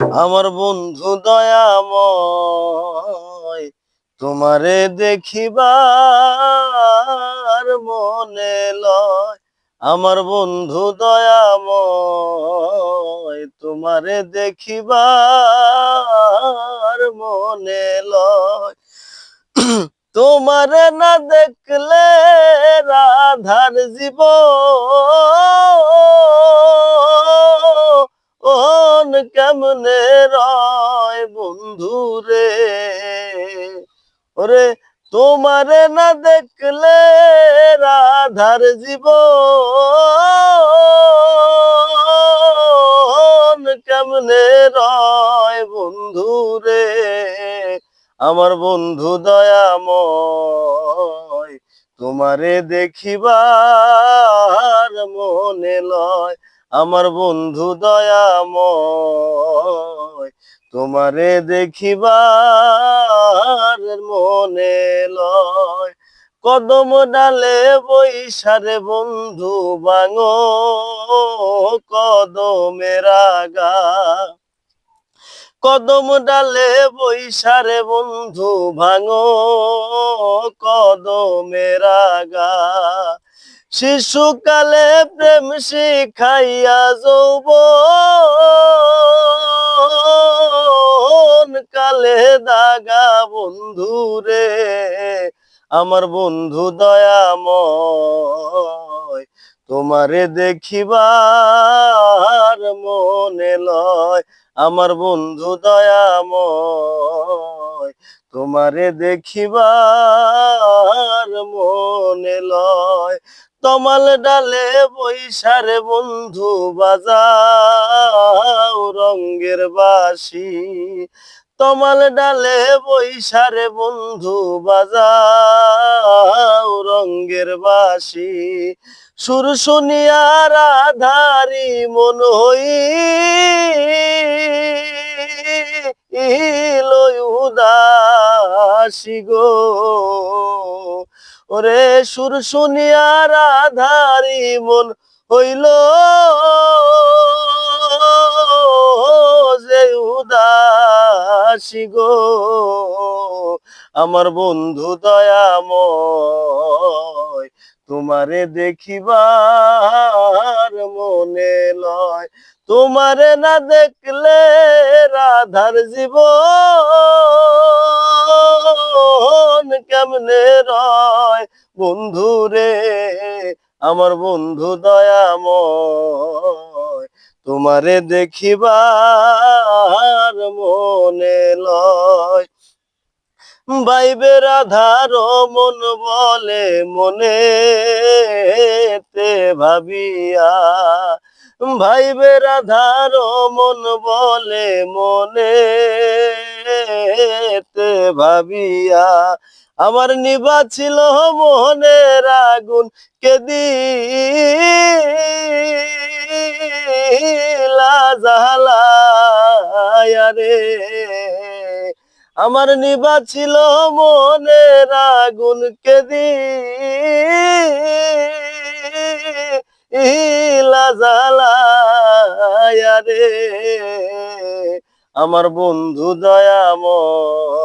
আমার বন্ধু দয়াময়, তোমারে দেখিবার মনে লয়। আমার বন্ধু দয়াময়, তোমারে দেখিবার মনে লয়। তোমারে না দেখলে রাধার জীব কেমনে রয় বন্ধু রে? ওরে, তোমারে না দেখলে রাধার জীব কেমনে রয় বন্ধু রে? আমার বন্ধু দয়াময়, তোমারে দেখিবার মনে লয় আমার বন্ধু দয়াময়, তোমারে দেখিবার মনে লয়। কদম ডালে বৈশারে বন্ধু বাঙো কদমের আগা। কদম ডালে বৈশারে বন্ধু ভাঙো, কদমের আগা। শিশুকালে প্রেম শিখাইয়া যৌব কালে দাগা বন্ধু রে, আমার বন্ধু দয়াময়, তোমারে দেখিবার মনে লয়, আমার বন্ধু দয়াময়, তোমারে দেখিবার মনে লয় তমাল ডালে বৈশারে বন্ধু বাজাও রঙ্গের বাসি। তমাল ডালে বৈশারে বন্ধু বাজাও রঙ্গের বাসি। সুর শুনিয়া রাধারি মন হই উদাসী গো। ওরে সুর শুনিয়া রাধারি মন হইল যে উদাসী গো। আমার বন্ধু দয়াময়, তোমারে দেখিবার মনে লয়। তোমারে না দেখলে রাধার জীবন কেমনে রয়? বন্ধু রে, আমার বন্ধু দয়াময়, তোমারে দেখিবার মনে লয়। বাইবে রাধার মন বলে মনে তে ভাবিয়া, ভাইবে রাধার মন বলে মনে তে ভাবিয়া আমার নিবা ছিল মোহনের আগুন কেদি রে? আমার নিবা ছিল মনের আগুন কেদি রে? আমার বন্ধু দয়াময়